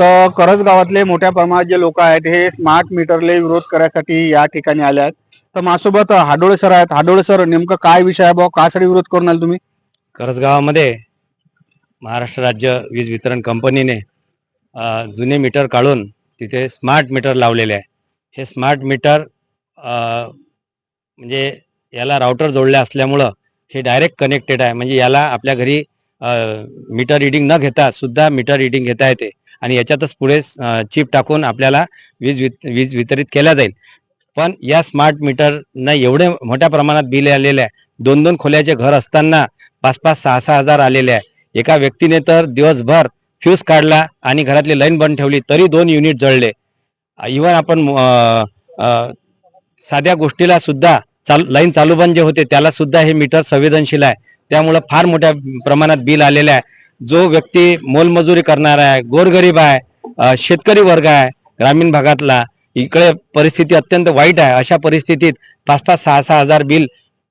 तर करज गावातले मोठ्या प्रमाणात जे लोक आहेत हे स्मार्ट मीटरले विरोध करायसाठी या ठिकाणी आले आहेत. तर माझ्यासोबत हाडोळे सर आहेत. हाडोळे सर नेमकं काय विषय आहे भाऊ कासाठी विरोध करून आले तुम्ही? करसगावामध्ये महाराष्ट्र राज्य वीज वितरण कंपनीने जुने मीटर काढून तिथे स्मार्ट मीटर लावलेले आहे. हे स्मार्ट मीटर म्हणजे याला राउटर जोडले असल्यामुळं हे डायरेक्ट कनेक्टेड आहे. म्हणजे याला आपल्या घरी मीटर रिडिंग न घेता सुद्धा मीटर रिडिंग घेता येते. आणि याच्यातच पुढे चिप टाकून आपल्याला वीज वीज वितरित केल्या जाईल. पण या स्मार्ट मीटरनं एवढे मोठ्या प्रमाणात बिल आलेले आहे. दोन दोन खोल्याचे घर असताना पाच पाच सहा सहा हजार आलेले आहे. एका व्यक्तीने तर दिवसभर फ्यूज काढला आणि घरातली लाईन बंद ठेवली तरी दोन युनिट जळले. इवन आपण साध्या गोष्टीला सुद्धा चालू लाईन चालू बंद जे होते त्याला सुद्धा हे मीटर संवेदनशील आहे. त्यामुळं फार मोठ्या प्रमाणात बिल आलेलं आहे. जो व्यक्ती मोलमजुरी करणारा आहे गोरगरीब आहे शेतकरी वर्ग आहे ग्रामीण भागातला इकडे परिस्थिती अत्यंत वाईट आहे. अशा परिस्थितीत पाच पाच सहा सहा हजार बिल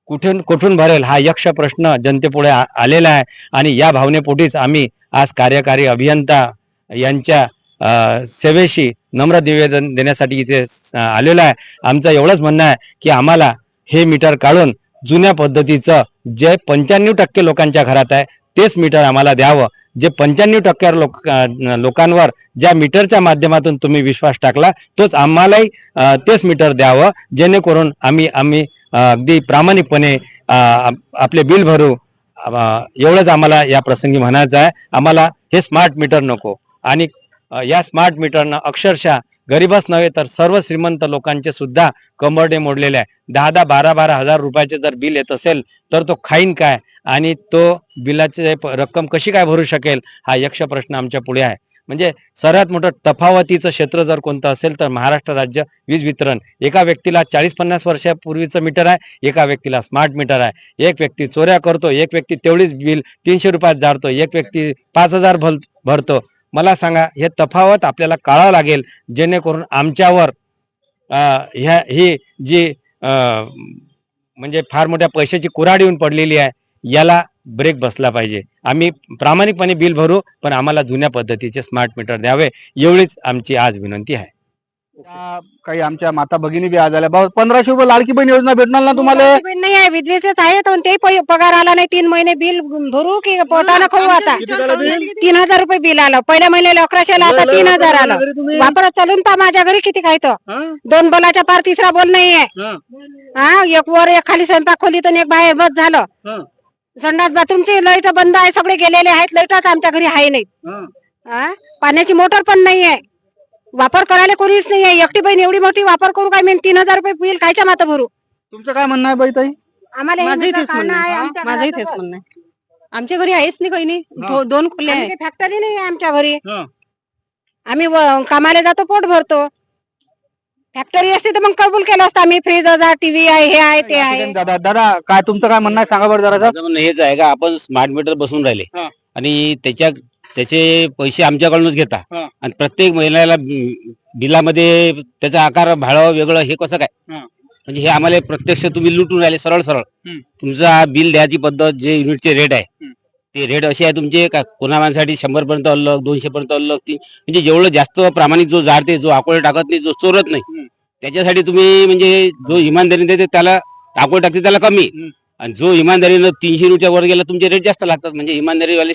कुठून कुठून भरेल हा यक्ष प्रश्न जनतेपुढे आलेला आहे. आणि या भावनेपोटीच आम्ही आज कार्यकारी अभियंता यांच्या सेवेशी नम्र निवेदन देण्यासाठी इथे आलेलो आहे. आमचं एवढंच म्हणणं आहे की आम्हाला हे मीटर काढून जुन्या पद्धतीचं जे पंच्याण्णव टक्के लोकांच्या घरात आहे तेच मीटर आम्हाला द्यावं. जे पंच्याण्णव टक्क्यावर लोक लोकांवर ज्या मीटरच्या माध्यमातून तुम्ही विश्वास टाकला तोच आम्हालाही तेच मीटर द्यावं. जेणेकरून आम्ही आम्ही अगदी प्रामाणिकपणे आपले बिल भरू. एवढंच आम्हाला या प्रसंगी म्हणायचं आहे. आम्हाला हे स्मार्ट मीटर नको. आणि या स्मार्ट मीटरनं अक्षरशः गरीबच नव्हे तर सर्व श्रीमंत लोकांचे सुद्धा कंबरडे मोडलेले आहे. दहा दहा बारा बारा हजार रुपयाचे जर बिल येत असेल तर तो खाईन काय? आणि तो बिलाची रक्कम कशी काय भरू शकेल? हा यक्ष प्रश्न आमच्या पुढे आहे. म्हणजे सर्वात मोठं तफावतीचं क्षेत्र जर कोणतं असेल तर महाराष्ट्र राज्य वीज वितरण. एका व्यक्तीला चाळीस पन्नास वर्षापूर्वीचं मीटर आहे एका व्यक्तीला स्मार्ट मीटर आहे. एक व्यक्ती चोऱ्या करतो एक व्यक्ती तेवढीच बिल तीनशे रुपयात जाडतो एक व्यक्ती पाच हजार भरतो. मला सांगा हे तफावत आपल्याला काळावं लागेल जेणेकरून आमच्यावर ह्या ही जी म्हणजे फार मोठ्या पैशाची कुऱ्हाड येऊन पडलेली आहे याला ब्रेक बसला पाहिजे. आम्ही प्रामाणिकपणे बिल भरू पण आम्हाला जुन्या पद्धतीचे स्मार्ट मीटर द्यावे एवढीच आमची आज विनंती आहे. त्या काही आमच्या माता भगिनी बी आज आल्या भाऊ पंधराशे रुपये लाडकी बहीण योजना भेटणार ना तुम्हाला नाही आहे विधवेचेच आहे पण ते पै- पगार आला नाही तीन महिने बिल भरू की पोटानं खाऊ आता? तीन हजार रुपये बिल आलं पहिल्या महिन्याला अकराशे आलं आता तीन हजार आलं? वापरत चालून पा माझ्या घरी किती काय तर हा? दोन बोलाच्या पार तिसरा बोल नाहीये हा. हा एक वर एक खाली स्वयंपाक खोलीत आणि एक बाहेर बस झालं हा. संडास बाथरूमची लाइट बंद आहे सगळे गेलेले आहेत लाईटच आमच्या घरी आहे नाही हा. हा? पाण्याची मोटर पण नाहीये वापर करायला कोणीच नाहीये एकटी बहीण एवढी मोठी वापर करू काय? मी तीन हजार रुपये बिल खायच्या माता भरू तुमचं काय म्हणणं आहे बाई ताई? आम्हाला हे माझंही मीटर तेच म्हणणं आहे. आहे आमच्या माझंही घराचं तेच घर. म्हणणं आहे. आमच्या घरी आहेच नाही काही नाही हा. दो- दोन खोल्या आम्ही आहेत. फॅक्टरी नाही आहे आमच्या घरी. हा. आम्ही व- कामाला जातो पोट भरतो. फॅक्टरी असते तर मग कबूल केलं असतं आम्ही. फ्रीज टीव्ही आहे हे आहे ते आहे. दादा दादा काय तुमचं काय म्हणणं आहे? सांगा बरं जरा माझं म्हणणं हेच आहे का आपण स्मार्ट मीटर बसून राहिले. हा. आणि त्याच्या त्याचे पैसे आमच्याकडूनच घेता हा. आणि प्रत्येक महिन्याला बि- बिलामध्ये त्याचा आकार भाडं वेगळं हे कसं काय हा. म्हणजे हे आम्हाला प्रत्यक्ष तुम्ही लुटून राहिले सरळ सरळ हम्म. तुमचा बिल द्यायची पद्धत जे युनिटचे रेट आहे हम्म. ते रेट असे आहे तुमचे का कोणा माणसाठी शंभर पर्यंत अलग दोनशे पर्यंत अलग ती म्हणजे जेवढं जास्त प्रामाणिक जो जाडते जो अकोले टाकत नाही जो चोरत नाही. त्याच्यासाठी तुम्ही म्हणजे जो इमानदारी देते त्याला अकोले टाकते त्याला कमी हम्म. आणि जो इमानदारीनं तीनशे रुपया वर गेला तुमचे रेट जास्त लागतात म्हणजे इमानदारी वाले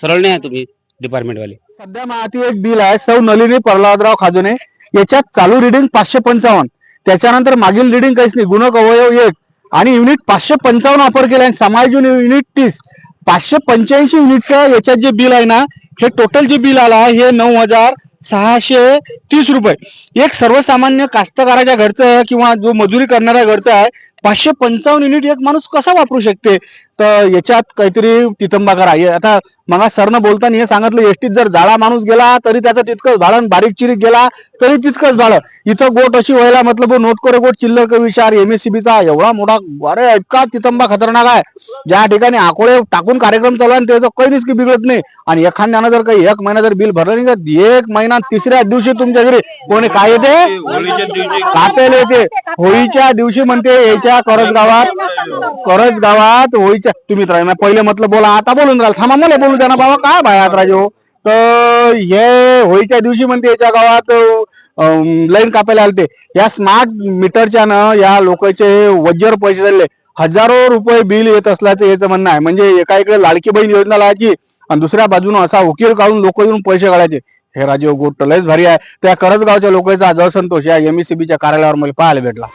सरळ नाही आहे तुम्ही डिपार्टमेंटवाले सध्या माहिती एक बिल आहे सौ नलिनी प्रल्हादराव खाजोने. याच्यात चालू रिडिंग पाचशे पंचावन्न. त्याच्यानंतर मागील रिडिंग काहीच नाही. गुणक अवयव एक आणि युनिट पाचशे पंचावन्न वापर केला आणि समायोजन युनिट तीस. पाचशे पंच्याऐंशी युनिटचं याच्यात जे बिल आहे ना हे टोटल जे बिल आलं आहे हे नऊ हजार सहाशे तीस रुपये. एक सर्वसामान्य कास्तकाराच्या घरचं किंवा जो मजुरी करणाऱ्या घरचं आहे पाचशे पंचावन्न युनिट एक माणूस कसा वापरू शकते? तर याच्यात काहीतरी तिथंबा करा. आता मला सरनं बोलताना हे सांगितलं एसटीत जर जाळा माणूस गेला तरी त्याचं तितकंच भाडं आणि बारीक चिरीक गेला तरी तितकंच भाडं. इथं गोट अशी व्हायला मतलब नोट करे गोट चिल्लर का विचार एमएससीबीचा एवढा मोठा अरे इतका तितंबा खतरनाक आहे. ज्या ठिकाणी आकोळे टाकून कार्यक्रम चालू आहे आणि त्याचं काही की बिघडत नाही. आणि एखाद्यानं जर काही एक महिना जर बिल भरलं नाही का एक महिना तिसऱ्या दिवशी तुमच्या घरी कोणी काय येते? कापेल येते. होळीच्या दिवशी म्हणते याच्या करज गावात करज गावात होळीच्या तुम्ही तर ना पहिले म्हटलं बोला आता बोलून राहिला. थांबा मला बोलू द्या ना बाबा काय भायात राजो हो? तर हे होळीच्या दिवशी म्हणते याच्या गावात लाईन कापायला आलते. या स्मार्ट मीटरच्या ना या लोकांचे वज्र पैसे झाले. हजारो रुपये बिल येत असल्याचं याचं म्हणणं आहे. म्हणजे एका इकडे लाडकी बहीण योजना लावायची आणि दुसऱ्या बाजूने असा उकील काढून लोक येऊन पैसे काढायचे. हे राजीव हो, गोट लयच भारी आहे. त्या करजगावच्या लोकांचा असंतोष या एमईसीबीच्या कार्यालयावर मला पाहायला भेटला.